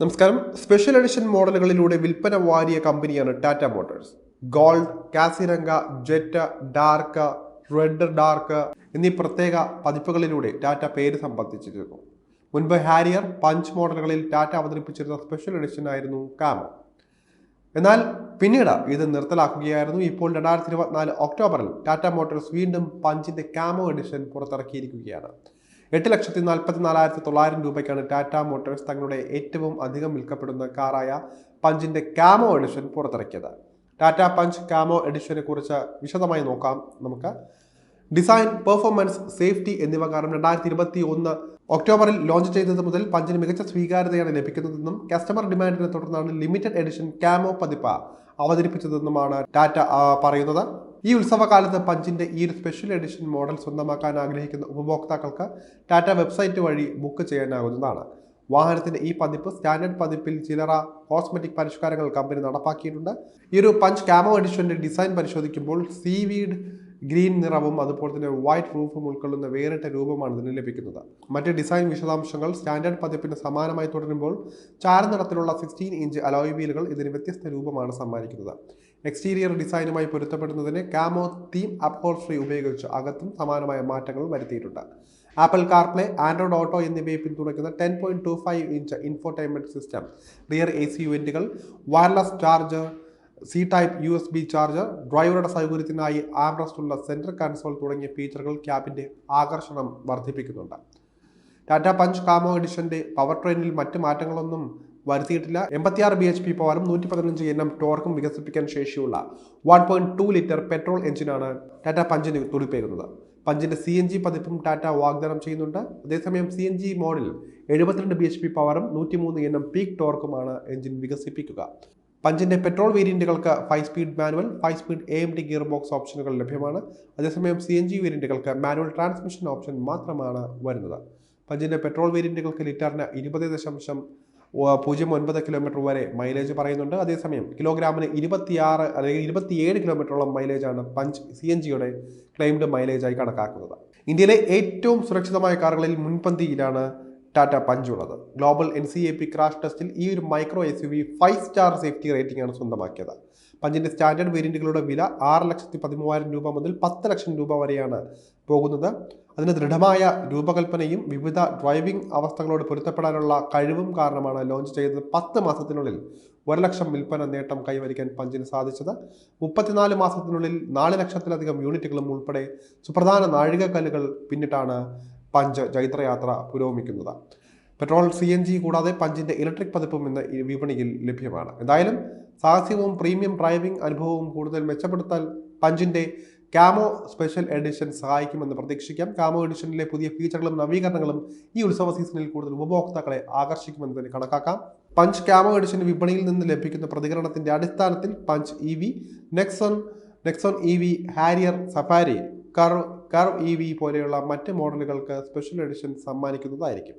നമസ്കാരം. Special edition മോഡലുകളിലൂടെ വിൽപ്പന വാരിയ കമ്പനിയാണ് Tata Motors. Gold Kaziranga jet dark red dark എന്നീ പ്രത്യേക പതിപ്പുകളിലൂടെ ടാറ്റ പേര് സമ്പാദിച്ചിരുന്നു മുൻപ് ഹാരിയർ പഞ്ച് മോഡലുകളിൽ ടാറ്റ അവതരിപ്പിച്ചിരുന്ന സ്പെഷ്യൽ എഡിഷൻ ആയിരുന്നു കാമോ. എന്നാൽ പിന്നീട് ഇത് നിർത്തലാക്കുകയായിരുന്നു. ഇപ്പോൾ രണ്ടായിരത്തി ഇരുപത്തിനാല് ഒക്ടോബറിൽ ടാറ്റ മോട്ടോഴ്സ് വീണ്ടും പഞ്ചിന്റെ കാമോ എഡിഷൻ പുറത്തിറക്കിയിരിക്കുകയാണ്. എട്ട് ലക്ഷത്തി നാൽപ്പത്തി നാലായിരത്തി തൊള്ളായിരം രൂപയ്ക്കാണ് ടാറ്റ മോട്ടോഴ്സ് തങ്ങളുടെ ഏറ്റവും അധികം വിൽക്കപ്പെടുന്ന കാറായ പഞ്ചിന്റെ കാമോ എഡിഷൻ പുറത്തിറക്കിയത്. ടാറ്റ പഞ്ച് കാമോ എഡിഷനെ കുറിച്ച് വിശദമായി നോക്കാം നമുക്ക്. ഡിസൈൻ പെർഫോമൻസ് സേഫ്റ്റി എന്നിവ കാരണം രണ്ടായിരത്തി ഇരുപത്തി ഒന്ന് ഒക്ടോബറിൽ ലോഞ്ച് ചെയ്തത് മുതൽ പഞ്ചിന് മികച്ച സ്വീകാര്യതയാണ് ലഭിക്കുന്നതെന്നും കസ്റ്റമർ ഡിമാൻഡിനെ തുടർന്നാണ് ലിമിറ്റഡ് എഡിഷൻ കാമോ പതിപ്പ് അവതരിപ്പിച്ചതെന്നുമാണ് ടാറ്റ പറയുന്നത്. ഈ ഉത്സവകാലത്ത് പഞ്ചിന്റെ ഈ ഒരു സ്പെഷ്യൽ എഡിഷൻ മോഡൽ സ്വന്തമാക്കാൻ ആഗ്രഹിക്കുന്ന ഉപഭോക്താക്കൾക്ക് ടാറ്റ വെബ്സൈറ്റ് വഴി ബുക്ക് ചെയ്യാനാകുന്നതാണ്. വാഹനത്തിന്റെ ഈ പതിപ്പ് സ്റ്റാൻഡേർഡ് പതിപ്പിൽ ചിലറ കോസ്മെറ്റിക് പരിഷ്കാരങ്ങൾ കമ്പനി നടപ്പാക്കിയിട്ടുണ്ട്. ഈ ഒരു പഞ്ച് കാമോ എഡിഷന്റെ ഡിസൈൻ പരിശോധിക്കുമ്പോൾ സീവീഡ് ഗ്രീൻ നിറവും അതുപോലെ തന്നെ വൈറ്റ് റൂഫും ഉൾക്കൊള്ളുന്ന വേറിട്ട രൂപമാണ് ഇതിന് ലഭിക്കുന്നത്. മറ്റ് ഡിസൈൻ വിശദാംശങ്ങൾ സ്റ്റാൻഡേർഡ് പതിപ്പിന് സമാനമായി തുടരുമ്പോൾ ചാരനിറത്തിലുള്ള സിക്സ്റ്റീൻ ഇഞ്ച് അലോയ് വീലുകൾ ഇതിന് വ്യത്യസ്ത രൂപമാണ് സമ്മാനിക്കുന്നത്. എക്സ്റ്റീരിയർ ഡിസൈനുമായി പൊരുത്തപ്പെടുന്നതിന് കാമോ തീം അപ്ഹോൾസ്ട്രി ഉപയോഗിച്ച് അകത്തും സമാനമായ മാറ്റങ്ങൾ വരുത്തിയിട്ടുണ്ട്. ആപ്പിൾ കാർപ്ലേ ആൻഡ്രോയിഡ് ഓട്ടോ എന്നിവയെ പിന്തുണയ്ക്കുന്ന ten point two five inch infotainment system rear A C യുവന്റുകൾ wireless charger C type U S B charger ഡ്രൈവറുടെ സൗകര്യത്തിനായി ആംറസ്റ്റ് ഉള്ള സെൻട്രൽ കൺസോൾ തുടങ്ങിയ ഫീച്ചറുകൾ ക്യാബിന്റെ ആകർഷണം വർദ്ധിപ്പിക്കുന്നുണ്ട്. ടാറ്റ പഞ്ച് കാമോ എഡിഷന്റെ പവർ ട്രെയിനിൽ മറ്റ് മാറ്റങ്ങളൊന്നും വരുത്തിയിട്ടില്ല. എൺപത്തിയാറ് ബി എച്ച് പി പവറും നൂറ്റി പതിനഞ്ച് എൻ എം ടോർക്കും വികസിപ്പിക്കാൻ ശേഷിയുള്ള one point two litre petrol എഞ്ചിനാണ് ടാറ്റ പഞ്ചിന് തുടിപ്പേകുന്നത്. പഞ്ചിന്റെ സി എൻ ജി പതിപ്പും ടാറ്റ വാഗ്ദാനം ചെയ്യുന്നുണ്ട്. അതേസമയം സി എൻ ജി മോഡൽ എഴുപത്തിരണ്ട് ബി എച്ച് പി പവറും നൂറ്റിമൂന്ന് എൻ എം പീക്ക് ടോർക്കുമാണ് എഞ്ചിൻ വികസിപ്പിക്കുക. പഞ്ചിന്റെ petrol വേരിയന്റുകൾക്ക് five speed manual five speed A M T gear box ഓപ്ഷനുകൾ ലഭ്യമാണ്. അതേസമയം സി എൻ ജി വേരിയന്റുകൾക്ക് മാനുവൽ ട്രാൻസ്മിഷൻ ഓപ്ഷൻ മാത്രമാണ് വരുന്നത്. പഞ്ചിന്റെ പെട്രോൾ വേരിയന്റുകൾക്ക് ലിറ്ററിന് ഇരുപത് ദശാംശം പൂജ്യം ഒൻപത് കിലോമീറ്റർ വരെ മൈലേജ് പറയുന്നുണ്ട്. അതേസമയം കിലോഗ്രാമിന് ഇരുപത്തിയാറ് അല്ലെങ്കിൽ ഇരുപത്തിയേഴ് കിലോമീറ്ററോളം മൈലേജാണ് പഞ്ച് സി എൻ ജിയുടെ ക്ലെയിംഡ് മൈലേജായി കണക്കാക്കുന്നത്. ഇന്ത്യയിലെ ഏറ്റവും സുരക്ഷിതമായ കാറുകളിൽ മുൻപന്തിയിലാണ് ടാറ്റ പഞ്ച് ഉള്ളത്. Global N C A P crash ടെസ്റ്റിൽ ഈ ഒരു micro S U V five star safety rating ആണ് സ്വന്തമാക്കിയത്. പഞ്ചിന്റെ സ്റ്റാൻഡേർഡ് വേരിയന്റുകളുടെ വില ആറ് ലക്ഷത്തി പതിമൂവായിരം രൂപ മുതൽ പത്ത് ലക്ഷം രൂപ വരെയാണ് പോകുന്നത്. അതിന് ദൃഢമായ രൂപകൽപ്പനയും വിവിധ ഡ്രൈവിംഗ് അവസ്ഥകളോട് പൊരുത്തപ്പെടാനുള്ള കഴിവും കാരണമാണ് ലോഞ്ച് ചെയ്തത് പത്ത് മാസത്തിനുള്ളിൽ ഒരു ലക്ഷം വിൽപ്പന നേട്ടം കൈവരിക്കാൻ പഞ്ചിന് സാധിച്ചത്. മുപ്പത്തിനാല് മാസത്തിനുള്ളിൽ നാല് ലക്ഷത്തിലധികം യൂണിറ്റുകളും ഉൾപ്പെടെ സുപ്രധാന നാഴികക്കല്ലുകൾ പിന്നിട്ടാണ് പഞ്ച് ജൈത്രയാത്ര പുരോഗമിക്കുന്നത്. പെട്രോൾ സി എൻ ജി കൂടാതെ പഞ്ചിന്റെ ഇലക്ട്രിക് പതിപ്പും ഇന്ന് വിപണിയിൽ ലഭ്യമാണ്. എന്തായാലും സാഹസികവും പ്രീമിയം ഡ്രൈവിംഗ് അനുഭവവും കൂടുതൽ മെച്ചപ്പെടുത്താൻ പഞ്ചിന്റെ കാമോ സ്പെഷ്യൽ എഡിഷൻ സഹായിക്കുമെന്ന് പ്രതീക്ഷിക്കാം. കാമോ എഡിഷനിലെ പുതിയ ഫീച്ചറുകളും നവീകരണങ്ങളും ഈ ഉത്സവ സീസണിൽ കൂടുതൽ ഉപഭോക്താക്കളെ ആകർഷിക്കുമെന്ന് തന്നെ കണക്കാക്കാം. പഞ്ച് കാമോ എഡിഷൻ വിപണിയിൽ നിന്ന് ലഭിക്കുന്ന പ്രതികരണത്തിന്റെ അടിസ്ഥാനത്തിൽ Punch E V Nexon Nexon E V Harrier Safari Curvv Curvv E V പോലെയുള്ള മറ്റ് മോഡലുകൾക്ക് സ്പെഷ്യൽ എഡിഷൻ സമ്മാനിക്കുന്നതായിരിക്കും.